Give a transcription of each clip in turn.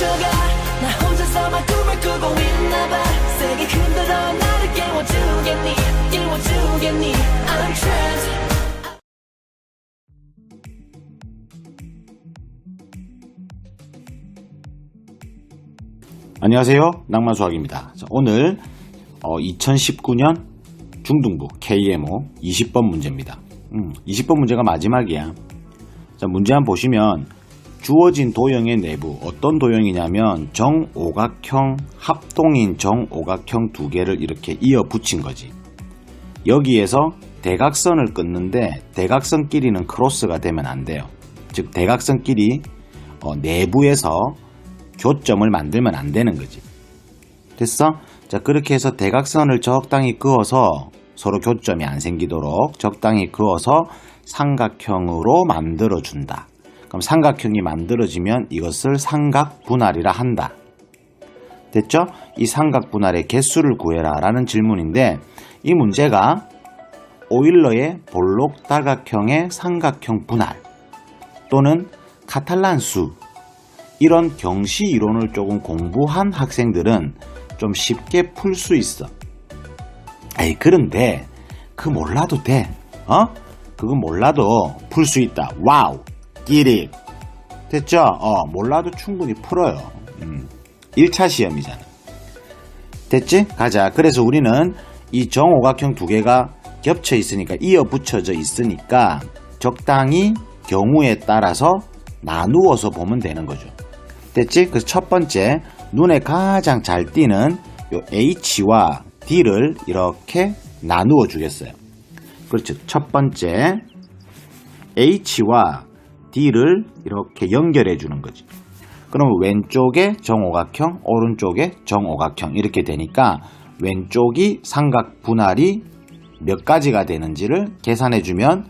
멈춰가 나 혼자서만 꿈을 꾸고 있나봐 세게 흔들어 나를 깨워주겠니 깨워주겠니 I'm trapped 안녕하세요. 낭만수학입니다. 자, 오늘 2019년 중등부 KMO 20번 문제입니다. 음, 20번 문제가 마지막이야. 자, 문제 한번 보시면 주어진 도형의 내부 어떤 도형이냐면 정오각형 합동인 정오각형 두 개를 이렇게 이어 붙인 거지. 여기에서 대각선을 끊는데 대각선끼리는 크로스가 되면 안 돼요. 즉 대각선끼리 어, 내부에서 교점을 만들면 안 되는 거지. 됐어? 자, 그렇게 해서 대각선을 적당히 그어서 서로 교점이 안 생기도록 적당히 그어서 삼각형으로 만들어 준다. 그럼 삼각형이 만들어지면 이것을 삼각 분할이라 한다. 됐죠? 이 삼각 분할의 개수를 구해라 라는 질문인데 이 문제가 오일러의 볼록 다각형의 삼각형 분할 또는 카탈란수 이런 경시 이론을 조금 공부한 학생들은 좀 쉽게 풀 수 있어. 에이, 그런데 그 몰라도 돼. 어? 그거 몰라도 풀 수 있다. 와우. 끼리. 됐죠? 어, 몰라도 충분히 풀어요. 음. 1차 시험이잖아. 됐지? 가자. 그래서 우리는 이 정오각형 두 개가 겹쳐 있으니까 이어 붙여져 있으니까 적당히 경우에 따라서 나누어서 보면 되는 거죠. 됐지? 그래서 첫 번째 눈에 가장 잘 띄는 요 H와 D를 이렇게 나누어 주겠어요. 그렇죠. 첫 번째 H와 D를 이렇게 연결해 주는 거지. 그러면 왼쪽에 정오각형, 오른쪽에 정오각형 이렇게 되니까 왼쪽이 삼각 분할이 몇 가지가 되는지를 계산해 주면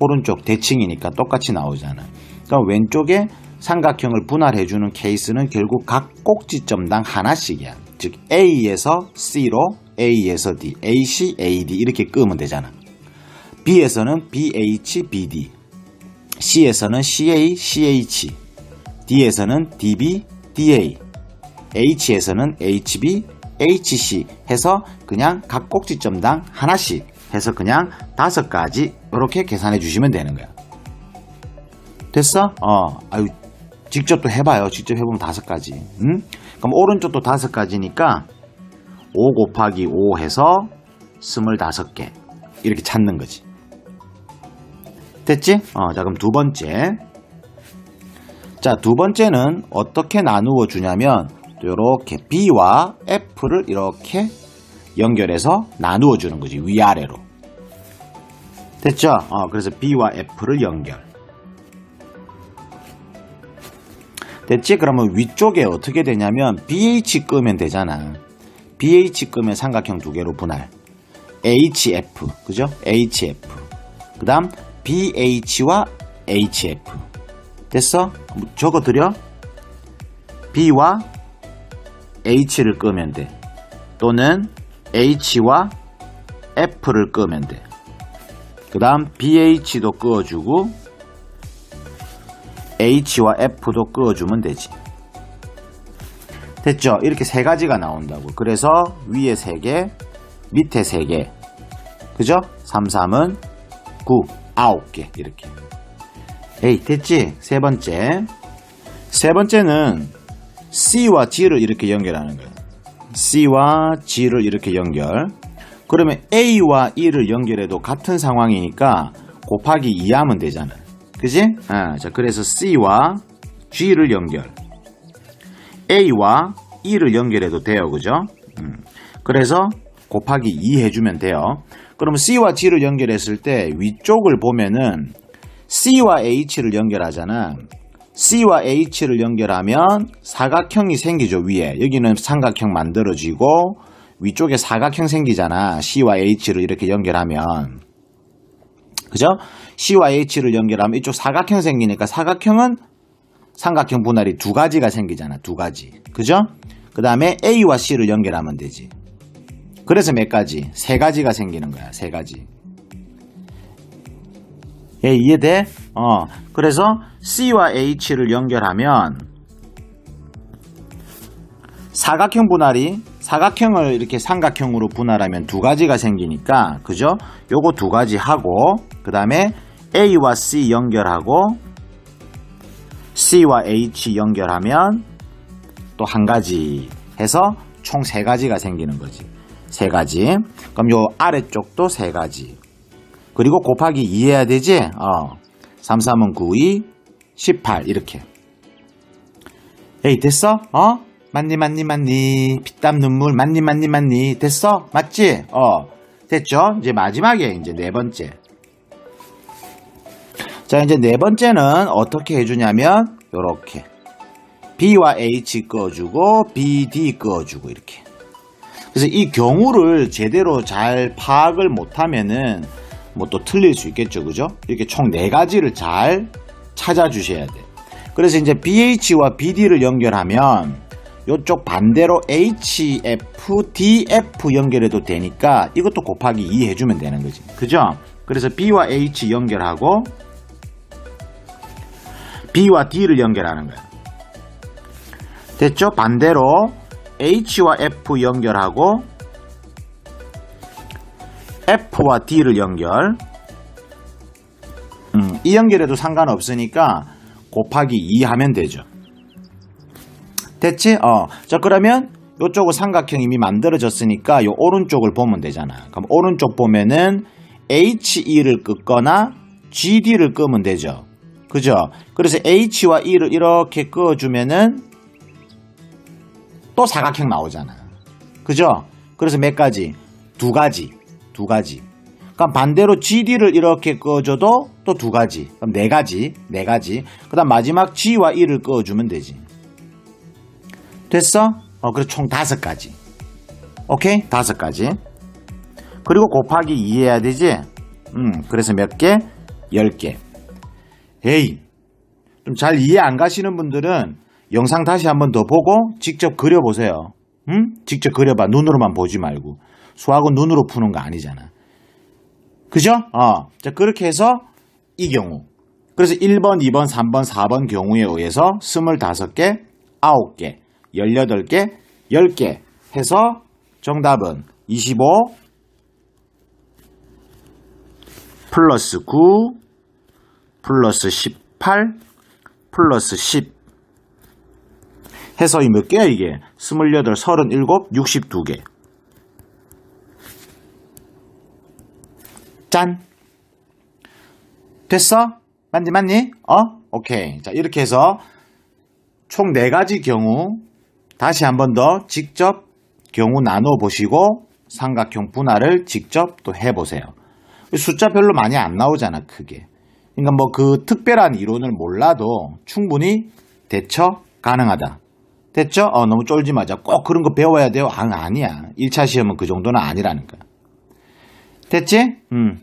오른쪽 대칭이니까 똑같이 나오잖아. 그러니까 왼쪽에 삼각형을 분할해 주는 케이스는 결국 각 꼭지점당 하나씩이야. 즉 A에서 C로 A에서 D, AC, AD 이렇게 끄면 되잖아. B에서는 BH, BD, C에서는 CA, CH, D에서는 DB, DA, H에서는 HB, HC 해서 그냥 각 꼭지점당 하나씩 해서 그냥 다섯 가지 이렇게 계산해 주시면 되는 거야. 됐어? 어, 아유, 직접 또 해봐요. 직접 해보면 다섯 가지. 음? 그럼 오른쪽도 다섯 가지니까 5 곱하기 5 해서 25개. 이렇게 찾는 거지. 됐지? 어, 자, 그럼 두 번째. 자, 두 번째는 어떻게 나누어 주냐면, 이렇게 B와 F를 이렇게 연결해서 나누어 주는 거지. 위아래로. 됐죠? 어, 그래서 B와 F를 연결. 됐지? 그러면 위쪽에 어떻게 되냐면 BH 끄면 되잖아. BH 끄면 삼각형 두 개로 분할. HF, 그죠? HF. 그 다음 BH와 HF. 됐어? 적어 드려. B와 H를 끄면 돼. 또는 H와 F를 끄면 돼. 그 다음 BH도 끄어주고 H와 F도 끄어주면 되지. 됐죠? 이렇게 세 가지가 나온다고. 그래서 위에 세 개, 밑에 세 개. 그죠? 3, 3은 9, 9개. 이렇게. 에이, 됐지? 세 번째. 세 번째는 C와 G를 이렇게 연결하는 거예요. C와 G를 이렇게 연결. 그러면 A와 E를 연결해도 같은 상황이니까 곱하기 2 하면 되잖아. 그지? 아, 자, 그래서 C와 G를 연결. A와 E를 연결해도 돼요. 그죠? 음. 그래서 곱하기 2 해주면 돼요. 그러면 C와 G를 연결했을 때 위쪽을 보면은 C와 H를 연결하잖아. C와 H를 연결하면 사각형이 생기죠, 위에. 여기는 삼각형 만들어지고 위쪽에 사각형 생기잖아. C와 H를 이렇게 연결하면. 그죠? C와 H를 연결하면 이쪽 사각형 생기니까 사각형은 삼각형 분할이 두 가지가 생기잖아. 두 가지. 그죠? 그 다음에 A와 C를 연결하면 되지. 그래서 몇 가지? 세 가지가 생기는 거야. 세 가지. 예, 이해돼? 어. 그래서 C와 H를 연결하면 사각형 분할이 사각형을 이렇게 삼각형으로 분할하면 두 가지가 생기니까 그죠? 요거 두 가지 하고 그 다음에 A와 C 연결하고 C와 H 연결하면 또 한 가지 해서 총 세 가지가 생기는 거지. 세 가지. 그럼 요 아래쪽도 세 가지. 그리고 곱하기 2 해야 되지? 어. 3, 3은 9, 2, 18 이렇게. 에이 됐어? 어? 맞니 맞니 맞니 피땀 눈물 맞니 맞니 맞니 됐어? 맞지? 어 됐죠? 이제 마지막에 이제 네 번째 자 이제 네 번째는 어떻게 해주냐면 요렇게 B와 H 끄어주고 BD 끄어주고 이렇게 그래서 이 경우를 제대로 잘 파악을 못하면은 뭐 또 틀릴 수 있겠죠 그죠? 이렇게 총 네 가지를 잘 찾아주셔야 돼 그래서 이제 BH와 BD를 연결하면 이쪽 반대로 HF, DF 연결해도 되니까 이것도 곱하기 2 해주면 되는 거지. 그죠? 그래서 B와 H 연결하고 B와 D를 연결하는 거야. 됐죠? 반대로 H와 F 연결하고 F와 D를 연결. 음, 이 연결해도 상관없으니까 곱하기 2 하면 되죠. 됐지? 어. 자, 그러면 요쪽은 삼각형 이미 만들어졌으니까 요 오른쪽을 보면 되잖아. 그럼 오른쪽 보면은 HE를 끄거나 GD를 끄면 되죠. 그죠? 그래서 H와 E를 이렇게 끄어주면은 또 사각형 나오잖아. 그죠? 그래서 몇 가지? 두 가지. 두 가지. 그럼 반대로 GD를 이렇게 끄어줘도 또 두 가지. 그럼 네 가지. 네 가지. 그 다음 마지막 G와 E를 끄어주면 되지. 됐어? 어, 그래서 총 다섯 가지. 오케이? 다섯 가지. 그리고 곱하기 2 해야 되지? 음, 그래서 몇 개? 열 개. 에이, 좀 잘 이해 안 가시는 분들은 영상 다시 한 번 더 보고 직접 그려보세요. 음? 직접 그려봐. 눈으로만 보지 말고. 수학은 눈으로 푸는 거 아니잖아. 그죠? 어. 자, 그렇게 해서 이 경우. 그래서 1번, 2번, 3번, 4번 경우에 의해서 25개, 9개, 18개, 10개 해서 정답은 25 플러스 9 플러스 18 플러스 10 해서 이 몇 개야 이게? 28, 37, 62개. 짠. 됐어? 맞니 맞니? 어? 오케이. 자, 이렇게 해서 총 4가지 경우 다시 한 번 더 직접 경우 나눠 보시고 삼각형 분할을 직접 또 해보세요. 숫자 별로 많이 안 나오잖아, 크게. 그러니까 뭐 그 특별한 이론을 몰라도 충분히 대처 가능하다. 됐죠? 어, 너무 쫄지 마자. 꼭 그런 거 배워야 돼요? 아, 아니야. 1차 시험은 그 정도는 아니라니까. 됐지? 음.